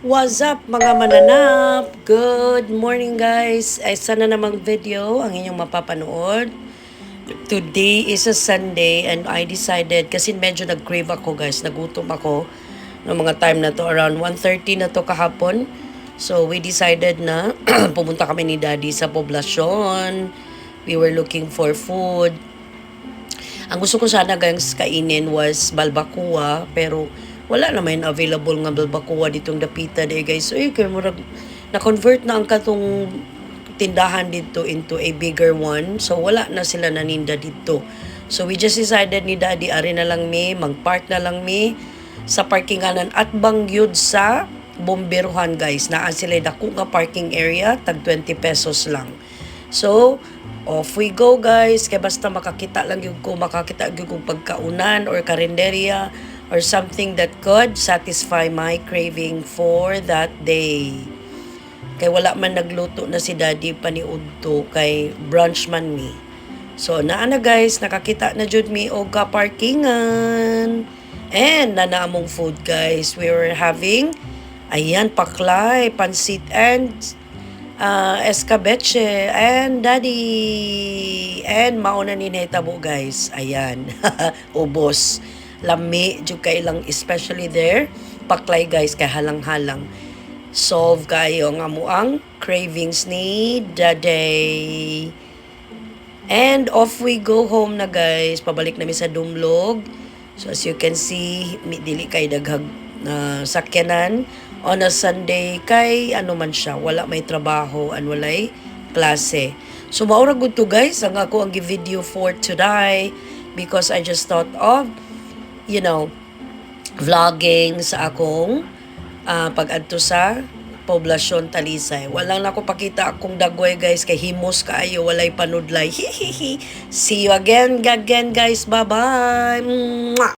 What's up mga mananap? Good morning guys! Ay sana namang video ang inyong mapapanood. Today is a Sunday and I decided, kasi medyo nag-crave ako guys, nagutom ako ng mga time na to, around 1.30 na to kahapon. So we decided na pumunta kami ni daddy sa poblasyon. We were looking for food. Ang gusto ko sana guys kainin was balbacoa pero wala naman available nga balbacoa ditong dapita day guys. So eh kay murag na-convert na ang katong tindahan dito into a bigger one. So wala na sila naninda dito. So we just decided ni Daddy ari na lang mi, mag-park na lang mi sa parkinganan at bangyud sa bomberuhan guys. Naa sila dako nga parking area tag 20 pesos lang. So, off we go guys. Kaya basta makakita lang yung ko, makakita yung kong pagkaunan or karinderya or something that could satisfy my craving for that day. Kay wala man nagluto na si daddy paniudto kay brunch man mi. So naa na guys, nakakita na jud mi og parkingan. And na naamong food guys. We were having ayan paklay, pansit and uh, escabeche and daddy. And mauna ni Netabo guys. Ayan. Ubos lami jud kay lang especially there. Paklay guys kay halang-halang. Solve kayo nga mo ang cravings ni Daday. And off we go home na guys. Pabalik na mi sa Dumlog. So as you can see dili kay daghag na sakyanan on a Sunday kay ano man siya wala may trabaho and walay klase so maura good to guys ang ako ang video for today because I just thought of you know vlogging sa akong ah, pag-adto sa poblasyon Talisay. Walang nako pakita akong dagway guys kay himos kaayo walay panudlay. Hihihi. See you again again guys. Bye-bye.